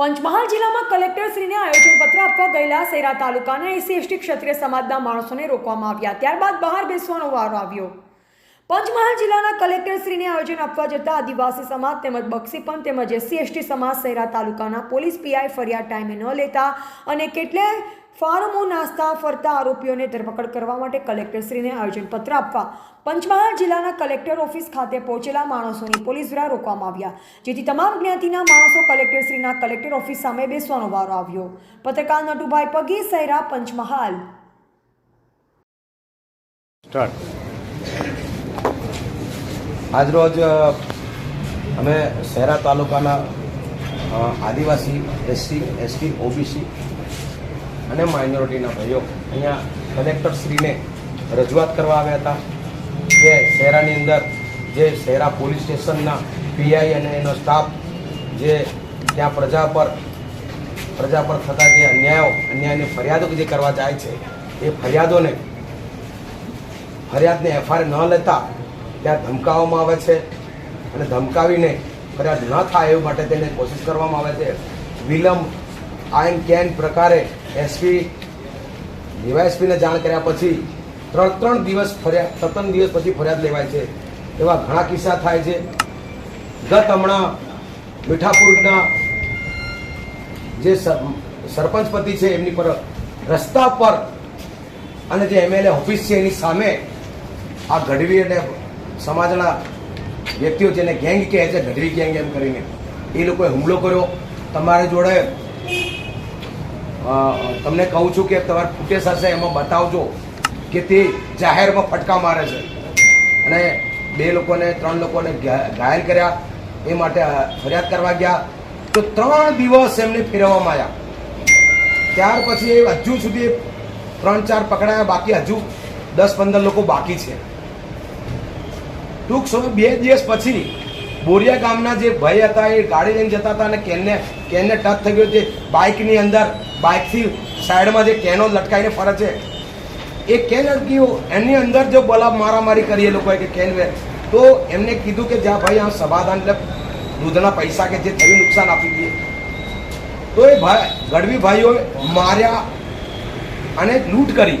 પંચમહાલ જિલ્લામાં કલેક્ટરશ્રીને આયોજનપત્ર આપવા ગયેલા સેરા તાલુકાના એસસી એસટી ક્ષત્રિય સમાજના માણસોને રોકવામાં આવ્યા. ત્યારબાદ બહાર બેસવાનો વારો આવ્યો. પંચમહાલ જિલ્લાના કલેક્ટરશ્રીને આયોજન આપવા જતા આદિવાસી સમાજ તેમજ બક્ષીપંથ તેમજ એસસી એસટી સમાજ સૈરા તાલુકાના પોલીસ પીઆઈ ફરિયાદ ટાઈમે ન લેતા અને કેટલાય ફાર્મો નાસ્તા ફરતા આરોપીઓને ધરપકડ કરવા માટે કલેક્ટરશ્રીને આયોજનપત્ર આપવા પંચમહાલ જિલ્લાના કલેક્ટર ઓફિસ ખાતે પહોંચેલા માણસોની પોલીસ દ્વારા રોકવામાં આવ્યા. જેથી તમામ જ્ઞાતિના માણસો કલેક્ટરશ્રીના કલેક્ટર ઓફિસ સામે બેસવાનો વારો આવ્યો. પત્રકાર નટુભાઈ પગી સૈરા પંચમહાલ. આજરોજ અમે શહેરા તાલુકાના આદિવાસી એસસી એસટી ઓબીસી અને માઇનોરિટીના ભાઈઓ. અહીંયા કલેક્ટરશ્રીને રજૂઆત કરવા આવ્યા હતા કે શહેરાની અંદર જે શહેરા પોલીસ સ્ટેશનના પીઆઈ અને એનો સ્ટાફ જે ત્યાં પ્રજા પર પ્રજા પર થતા જે અન્યાયો, અન્યાયની ફરિયાદો જે કરવા જાય છે, એ ફરિયાદોને, ફરિયાદને એફઆઈઆર ન લેતા ત્યાં ધમકાવવામાં આવે છે અને ધમકાવીને ફરિયાદ ન થાય એવું માટે તેને કોશિશ કરવામાં આવે છે. વિલંબ આઈન કેન પ્રકારે એસપી ડીવાયએસપીને જાણ કર્યા પછી ત્રણ ત્રણ દિવસ ફરિયાદ ત્રણ દિવસ પછી ફરિયાદ લેવાય છે. એવા ઘણા કિસ્સા થાય છે. ગત હમણાં મીઠાપુરના જે સરપંચ પતિ છે, એમની પર રસ્તા પર અને જે એમએલએ ઓફિસ છે, એની સામે આ ગઢવી અને સમાજના વ્યક્તિઓ જેને ગેંગ કહે છે, ગઢવી ગેંગ એમ કરીને. એ લોકોએ હુમલો કર્યો. તમારી જોડે તમને કહું છું કે તમારે ફૂટેજ હશે એમાં બતાવજો કે તે જાહેરમાં ફટકા મારે છે. અને બે લોકોને, ત્રણ લોકોને ઘાયલ કર્યા. એ માટે ફરિયાદ કરવા ગયા. તો ત્રણ દિવસ એમને ફેરવવામાં આવ્યા. ત્યાર પછી હજુ સુધી ત્રણ, ચાર પકડાયા. બાકી હજુ દસ, પંદર લોકો બાકી છે. ટૂંક સમય, બે દિવસ પછી બોરિયા ગામના જે ભાઈ હતા, એ ગાડી લઈને જતા હતા અને કેનને કેનને ટચ થઈ ગયો. છે બાઇકની અંદર બાઇકથી સાઈડમાં જે કેનો લટકાઈને ફરે છે, એ કેન અટક્યો એની અંદર જો બોલા મારામારી કરી એ લોકોએ કે કેન વે, તો એમને કીધું કે જ્યાં ભાઈ, આ સમાધાન એટલે દૂધના પૈસા કે જે થયું નુકસાન આપી દઈએ. તો એ ભાઈ ગઢવી ભાઈઓએ માર્યા અને લૂંટ કરી.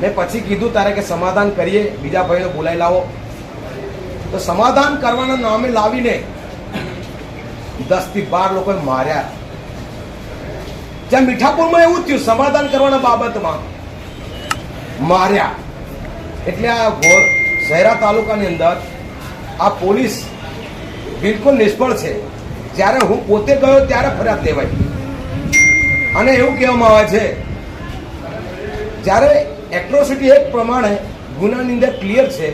ને પછી કીધું તારે કે સમાધાન કરીએ, બીજા ભાઈને બોલાવી લાવો. તો સમાધાન કરવાના નામે લાવીને દસથી બાર લોકોએ માર્યા. જ્યાં મીઠાપુરમાં એવું થયું, સમાધાન કરવાના બાબતમાં માર્યા. એટલે આ શહેરા તાલુકાની અંદર આ પોલીસ બિલકુલ નિષ્ફળ છે. જ્યારે હું પોતે ગયો ત્યારે ફરિયાદ લેવાય અને એવું કહેવામાં આવે છે, જ્યારે એટ્રોસિટી એક પ્રમાણે ગુનાની અંદર ક્લિયર છે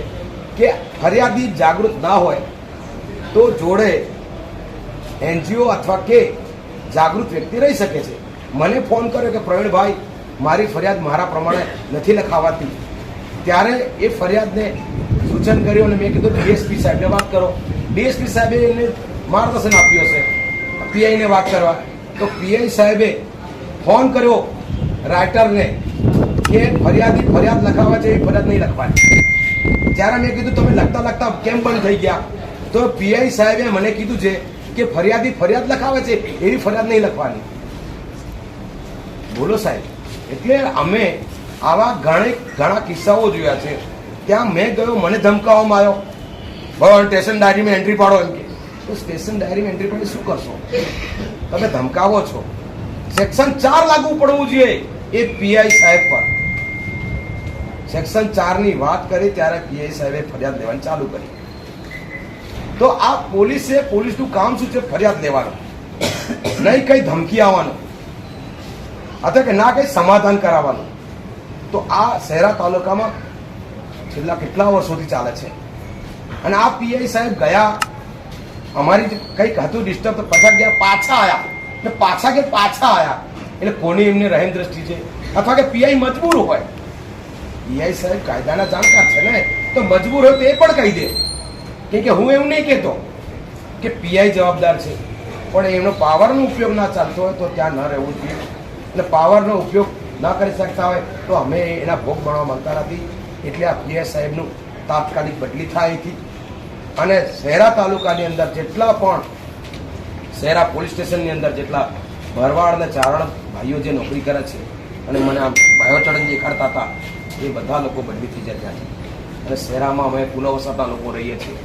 કે ફરિયાદી જાગૃત ના હોય, તો જોડે એનજીઓ અથવા કે જાગૃત વ્યક્તિ રહી શકે છે. મને ફોન કર્યો કે પ્રવીણભાઈ, મારી ફરિયાદ મારા પ્રમાણે નથી લખાવાતી. ત્યારે એ ફરિયાદને સૂચન કર્યું અને મેં કીધું ડીએસપી સાહેબને વાત કરો. ડીએસપી સાહેબે એને માર્ગદર્શન આપ્યું હશે, પીઆઈને વાત કરવા. તો પીઆઈ સાહેબે ફોન કર્યો રાઇટરને કે ફરિયાદી ફરિયાદ લખાવા છે, એ ફરિયાદ નહીં લખવાની. જ્યારે મેં કીધું, તમે લખતા લખતા કેમ બંધ થઈ ગયા? તો પીઆઈ સાહેબે મને કીધું છે કે ફરિયાદી ફરિયાદ લખાવે છે એવી ફરિયાદ નહીં લખવાની. બોલો સાહેબ, એટલે અમે આવા ઘણે ઘણા કિસ્સાઓ જોયા છે. ત્યાં મેં ગયો, મને ધમકાવવામાં આવ્યો. બરાબર સ્ટેશન ડાયરીમાં એન્ટ્રી પાડો એમ કે. તો સ્ટેશન ડાયરીમાં એન્ટ્રી પાડી શું કરશો? તમે ધમકાવો છો. સેક્શન ચાર લાગુ પડવું જોઈએ, એ પીઆઈ સાહેબ પર. સેક્શન ચારની વાત કરી, ત્યારે પીઆઈ સાહેબે ફરિયાદ લેવાની ચાલુ કરી. તો આ પોલીસે પોલીસનું કામ શું છે? ફરિયાદ લેવાનું. નહીં કંઈ ધમકી આવવાનું. અથવા કે ના કંઈ સમાધાન કરાવવાનું. તો આ શહેરા તાલુકામાં છેલ્લા કેટલા વર્ષોથી ચાલે છે? અને આ પીઆઈ સાહેબ ગયા, અમારી કંઈક હતું ડિસ્ટર્બ તો પછા ગયા, પાછા આવ્યા એટલે પાછા કે પાછા આવ્યા એટલે કોની એમની રહેમ દ્રષ્ટિ છે? અથવા કે પીઆઈ મજબૂર હોય? પીઆઈ સાહેબ કાયદાના જાણકાર છે ને? તો મજબૂર હોય તો એ પણ કહી દે. કેમ કે હું એવું નહીં કહેતો કે પીઆઈ જવાબદાર છે. પણ એમનો પાવરનો ઉપયોગ ના ચાલતો હોય તો ત્યાં ન રહેવું જોઈએ. અને પાવરનો ઉપયોગ ના કરી શકતા હોય તો અમે એના ભોગ બનવા માંગતા નથી. એટલે આ પીએસ સાહેબનું તાત્કાલિક બદલી થાય હતી અને શહેરા તાલુકાની અંદર જેટલા પણ શહેરા પોલીસ સ્ટેશનની અંદર જેટલા ભરવાડ અને ચારણ ભાઈઓ જે નોકરી કરે છે અને મને આમ બાયોચરણ દેખાડતા હતા, એ બધા લોકો બદલી થઈ જાય ત્યાંથી અને શહેરામાં અમે પુનઃવસતા લોકો રહીએ છીએ.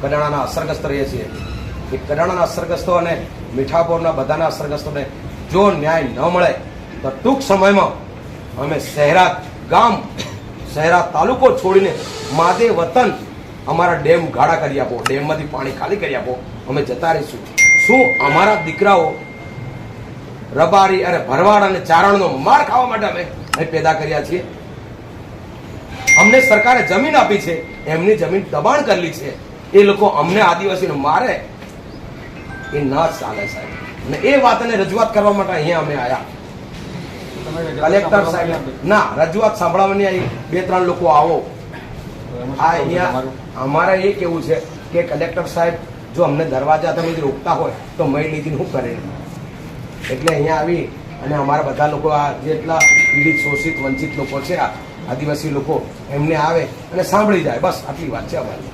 કડાણાના અસરગ્રસ્ત રહીએ છીએ. એ કડાણાના અસરગ્રસ્તો અને મીઠાપોરના બધાના અસરગ્રસ્તોને જો ન્યાય ન મળે, તો ટૂંક સમયમાં અમે શહેરા ગામ, શહેરા તાલુકો છોડીને માદે વતન અમારા ડેમ ગાળા કરી આપો, ડેમમાંથી પાણી ખાલી કરી આપો, અમે જતા રહીશું. શું અમારા દીકરાઓ રબારી અને ભરવાડ અને ચારણનો માર ખાવા માટે અમે પેદા કર્યા છીએ? અમને સરકારે જમીન આપી છે, એમની જમીન દબાણ કરેલી છે. એ લોકો અમને આદિવાસીને મારે. એ ન ચાલે સાહેબ. અને એ વાતને રજૂઆત કરવા માટે અહીંયા અમે આવ્યા કલેક્ટર સાહેબ, ના, રજૂઆત સાંભળવાની આવી બે ત્રણ લોકો આવો. આ અહીંયા અમારે એ કેવું છે કે કલેક્ટર સાહેબ જો અમને દરવાજા તમે રોકતા હોય તો મય લીધી શું કરે? એટલે અહીંયા આવી અને અમારા બધા લોકો આ જેટલા પીડિત, શોષિત, વંચિત લોકો છે, આ આદિવાસી લોકો એમને આવે અને સાંભળી જાય. બસ, આટલી વાત છે અમારી.